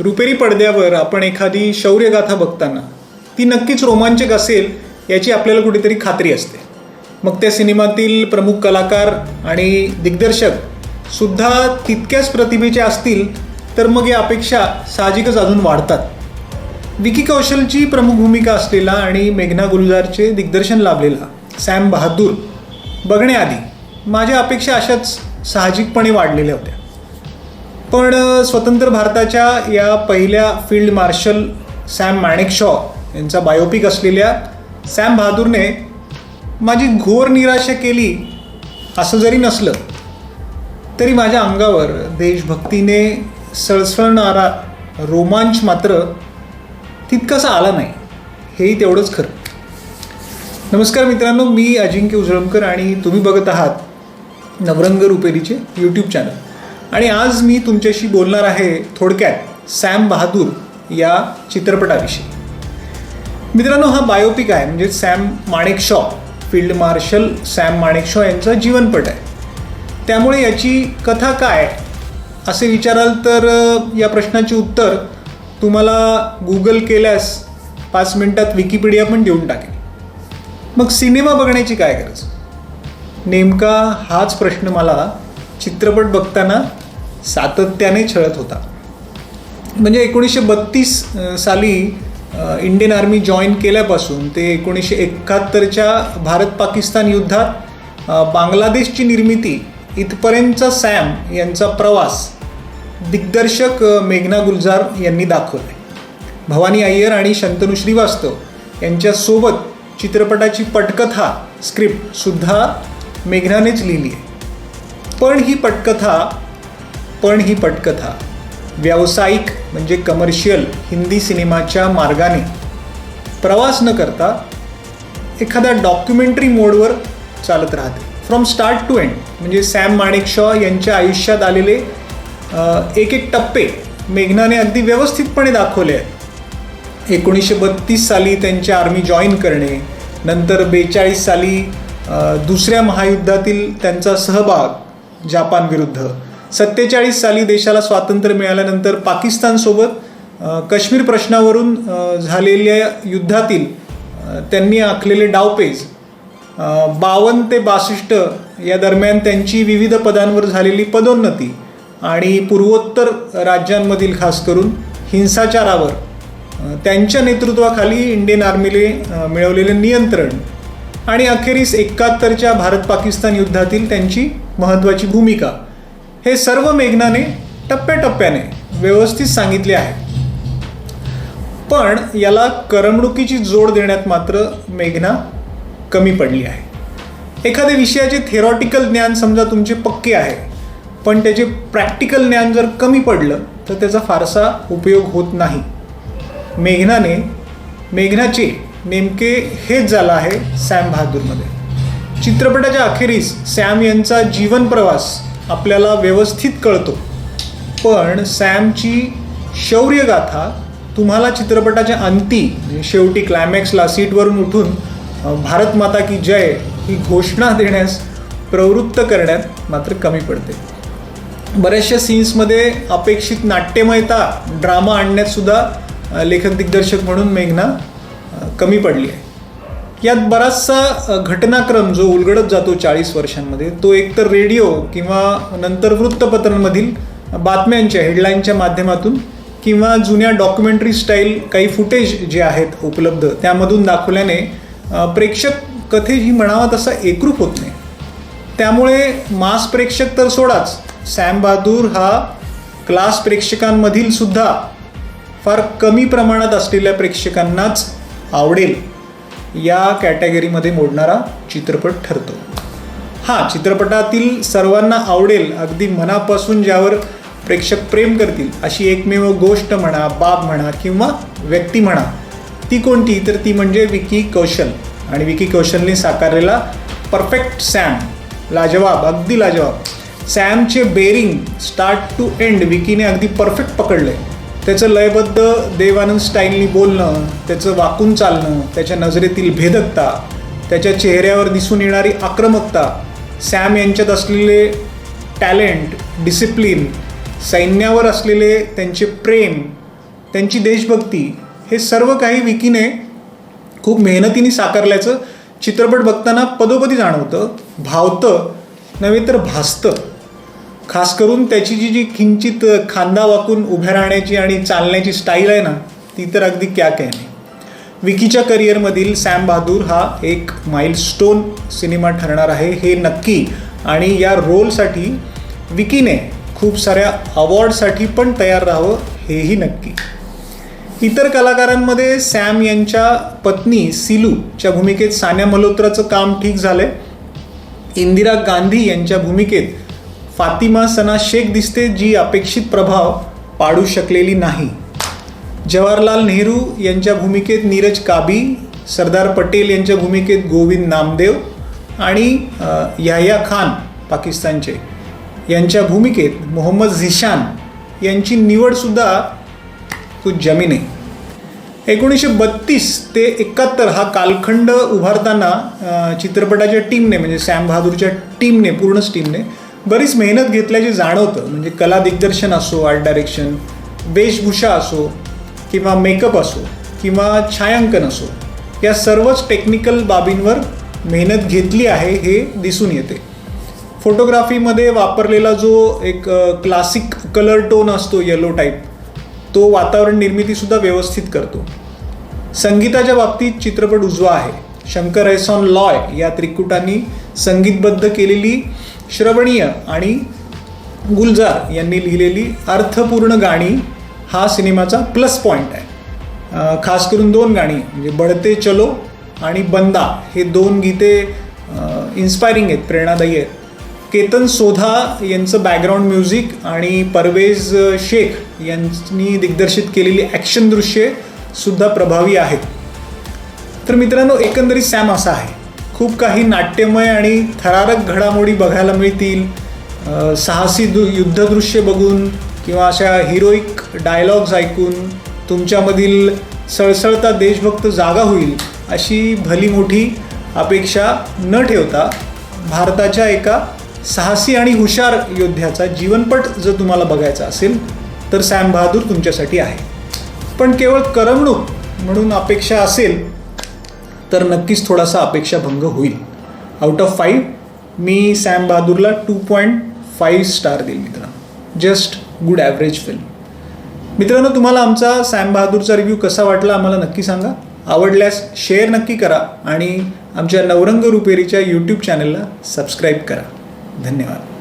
रुपेरी पडद्यावर आपण एखादी शौर्यगाथा बघताना ती नक्कीच रोमांचक असेल याची आपल्याला कुठेतरी खात्री असते. मग त्या सिनेमातील प्रमुख कलाकार आणि दिग्दर्शक सुद्धा तितक्याच प्रतिभेचे असतील तर मग या अपेक्षा साहजिकच अजून वाढतात. विकी कौशलची प्रमुख भूमिका असलेला आणि मेघना गुलजारचे दिग्दर्शन लाभलेला सॅम बहादूर बघण्याआधी माझ्या अपेक्षा अशाच साहजिकपणे वाढलेल्या होत्या. पण स्वतंत्र भारताच्या या पहिल्या फील्ड मार्शल सॅम माणेकशॉ यांचा बायोपिक असलेल्या सॅम बहादूरने माझी घोर निराशा केली असं जरी नसलं तरी माझ्या अंगावर देशभक्तीने सळसळणारा रोमांच मात्र तितकासा आला नाही हेही तेवढंच खरं. नमस्कार मित्रांनो मी अजिंक्य उजळमकर आणि तुम्ही बघत आहात नवरंग रुपेरीचे यूट्यूब चॅनल आणि आज मी तुमच्याशी बोलणार आहे थोडक्यात सॅम बहादूर या चित्रपटाविषयी. मित्रांनो हा बायोपिक आहे. म्हणजे Sam Manekshaw field marshal Sam Manekshaw यांचा जीवनपट आहे. त्यामुळे याची कथा काय असे विचाराल तर या प्रश्नाचे उत्तर तुम्हाला गुगल केल्यास पाच मिनटात विकिपीडिया पण देऊन टाकेल. मग सिनेमा बघण्याची काय गरज? नेमका हाच प्रश्न मला चित्रपट बघताना सातत्याने छळत होता. म्हणजे एकोणीसशे बत्तीस साली इंडियन आर्मी जॉईन केल्यापासून ते एकोणीसशे एकाहत्तरच्या भारत पाकिस्तान युद्धात बांगलादेशची निर्मिती इथपर्यंतचा सॅम यांचा प्रवास दिग्दर्शक मेघना गुलजार यांनी दाखवले. भवानी अय्यर आणि शंतनू श्रीवास्तव यांच्यासोबत चित्रपटाची पटकथा स्क्रिप्टसुद्धा मेघनानेच लिहिली आहे. पण ही पटकथा पण ही पटकथा. व्यावसायिक म्हणजे कमर्शियल हिंदी सिनेमाच्या मार्गाने. प्रवास न करता एखाद्या डॉक्युमेंटरी मोडवर चालत राहते. फ्रॉम स्टार्ट टू एंड म्हणजे सॅम माणेकशॉ यांच्या आयुष्यात आलेले एक एक टप्पे मेघनाने अगदी व्यवस्थितपणे दाखवले आहेत. एकोणीसशे बत्तीस साली त्यांची आर्मी जॉईन करणे नंतर बेचाळीस साली दुसऱ्या महायुद्धातील त्यांचा सहभाग जपान विरुद्ध. सत्तेचाळीस साली देशाला स्वातंत्र्य मिळाल्यानंतर पाकिस्तानसोबत काश्मीर प्रश्नावरून झालेल्या युद्धातील त्यांनी आखलेले डावपेज बावन्न ते बासष्ट या दरम्यान त्यांची विविध पदांवर झालेली पदोन्नती आणि पूर्वोत्तर राज्यांमधील खास करून हिंसाचारावर त्यांच्या नेतृत्वाखाली इंडियन आर्मीले मिळवलेले नियंत्रण आणि अखेरीस एकाहत्तरच्या भारत पाकिस्तान युद्धातील त्यांची महत्त्वाची भूमिका. हे सर्व मेघनाने टप्प्याटप्प्याने व्यवस्थित सांगितले आहे. पण याला करमणुकीची जोड देण्यात मात्र मेघना कमी पडली आहे. एखाद्या विषयाचे थेरॉटिकल ज्ञान समजा तुमचे पक्के आहे पण त्याचे प्रॅक्टिकल ज्ञान जर कमी पडलं तर त्याचा फारसा उपयोग होत नाही. मेघनाने मेघनाचे नेमके हेच झालं आहे सॅम बहादूरमध्ये. चित्रपटाच्या अखेरीस सॅम यांचा जीवन प्रवास आपल्याला व्यवस्थित कळतो. पण सॅमची शौर्यगाथा तुम्हाला चित्रपटाच्या अंती म्हणजे शेवटी क्लायमॅक्सला सीटवरून उठून भारत माता की जय ही घोषणा देण्यास प्रवृत्त करण्यात मात्र कमी पडते. बऱ्याचशा सीन्समध्ये अपेक्षित नाट्यमयता ड्रामा आणण्यातसुद्धा लेखक दिग्दर्शक म्हणून मेघना कमी पडली आहे. यात बराचसा घटनाक्रम जो उलगडत जातो चाळीस वर्षांमध्ये तो एकतर रेडिओ किंवा नंतर वृत्तपत्रांमधील बातम्यांच्या हेडलाईनच्या माध्यमातून किंवा जुन्या डॉक्युमेंटरी स्टाईल काही फुटेज जे आहेत उपलब्ध त्यामधून दाखवल्याने प्रेक्षक प्रेक्षक कथेही म्हणावा तसा एकरूप होत नाही. त्यामुळे मास प्रेक्षक तर सोडाच सॅम बहादूर हा क्लास प्रेक्षकांमधील सुद्धा फार कमी प्रमाणात असलेल्या प्रेक्षकांनाच आवडेल. या कॅटेगरीमध्ये मोडणारा चित्रपट ठरतो. हा चित्रपटातील सर्वांना आवडेल अगदी मनापासून ज्यावर प्रेक्षक प्रेम करतील अशी एकमेव गोष्ट म्हणा बाब म्हणा किंवा व्यक्ती म्हणा ती कोणती? तर ती म्हणजे विकी कौशल. आणि विकी कौशलने साकारलेला परफेक्ट सॅम लाजवाब अगदी लाजवाब. सॅमचे बेरिंग स्टार्ट टू एंड विकीने अगदी परफेक्ट पकडलं आहे त्याचं लयबद्ध देवानंद स्टाईलनी बोलणं त्याचं वाकून चालणं त्याच्या नजरेतील भेदकता त्याच्या चेहऱ्यावर दिसून येणारी आक्रमकता सॅम यांच्यात असलेले टॅलेंट डिसिप्लिन सैन्यावर असलेले त्यांचे प्रेम त्यांची देशभक्ती हे सर्व काही विकीने खूप मेहनतीने साकारल्याचं चित्रपट बघताना पदोपदी जाणवतं भावतं नव्हे तर भासतं. खास करून त्याची जी जी किंचित खांदा वाकून उभ्या राहण्याची आणि चालण्याची स्टाईल आहे ना ती तर अगदी क्या कहणे विकीच्या करिअरमधील सॅम बहादूर हा एक माइलस्टोन सिनेमा ठरणार आहे हे नक्की. आणि या रोलसाठी विकीने खूप साऱ्या अवॉर्डसाठी पण तयार राहावं हेही नक्की. इतर कलाकारांमध्ये सॅम यांच्या पत्नी सिलूच्या भूमिकेत सान्या मल्होत्राचं काम ठीक झालंय. इंदिरा गांधी यांच्या भूमिकेत फातिमा सना शेख दिसते जी अपेक्षित प्रभाव पाडू शकलेली नाही. जवाहरलाल नेहरू यांच्या भूमिकेत नीरज काबी सरदार पटेल यांच्या भूमिकेत गोविंद नामदेव आणि याया याह्या खान पाकिस्तानचे. यांच्या भूमिकेत मोहम्मद झिशान यांची निवडसुद्धा तू जमीन आहे. एकोणीसशे बत्तीस ते एकाहत्तर हा कालखंड उभारताना चित्रपटाच्या टीमने म्हणजे सॅम बहादूरच्या टीमने पूर्णच टीमने बरीच मेहनत घेतल्याचे जाणवतं म्हणजे कला दिग्दर्शन असो आर्ट डायरेक्शन वेशभूषा असो किंवा मेकअप असो किंवा छायांकन असो या सर्वच टेक्निकल बाबींवर मेहनत घेतली आहे हे दिसून येते. फोटोग्राफीमध्ये वापरलेला जो एक क्लासिक कलर टोन असतो येलो टाईप तो वातावरण निर्मितीसुद्धा व्यवस्थित करतो. संगीताच्या बाबतीत चित्रपट उजवा आहे. शंकर एहसॉन लॉय या त्रिकुटांनी संगीतबद्ध केलेली श्रवणीय आणि गुलजार यांनी लिहिलेली अर्थपूर्ण गाणी हा सिनेमाचा प्लस पॉईंट आहे. खास करून दोन गाणी म्हणजे बडते चलो आणि बंदा हे दोन गीते इन्स्पायरिंग आहेत प्रेरणादायी आहेत. केतन सोधा यांचं बॅकग्राऊंड म्युझिक आणि परवेज शेख यांनी दिग्दर्शित केलेली ॲक्शन दृश्ये सुद्धा प्रभावी आहेत. तर मित्रांनो एकंदरीत सॅम असा आहे. खूप काही नाट्यमय आणि थरारक घडामोडी बघायला मिळतील. साहसी दु युद्धदृश्य बघून किंवा अशा हिरोईक डायलॉग्स ऐकून तुमच्यामधील सळसळता देशभक्त जागा होईल अशी भली मोठी अपेक्षा न ठेवता भारताच्या एका साहसी आणि हुशार योद्ध्याचा जीवनपट जर तुम्हाला बघायचा असेल तर सॅम बहादूर तुमच्यासाठी आहे. पण केवळ करमणूक म्हणून अपेक्षा असेल तर नक्कीच थोडासा अपेक्षाभंग होईल. आउट ऑफ फाईव्ह मी सॅम बहादूरला टू पॉईंट फाईव्ह स्टार देईल मित्रांनो. जस्ट गुड ॲव्हरेज फिल्म मित्रांनो तुम्हाला आमचा सॅम बहादूरचा रिव्ह्यू कसा वाटला आम्हाला नक्की सांगा. आवडल्यास शेअर नक्की करा आणि आमच्या नवरंग रुपेरीच्या यूट्यूब चॅनलला सबस्क्राईब करा. धन्यवाद.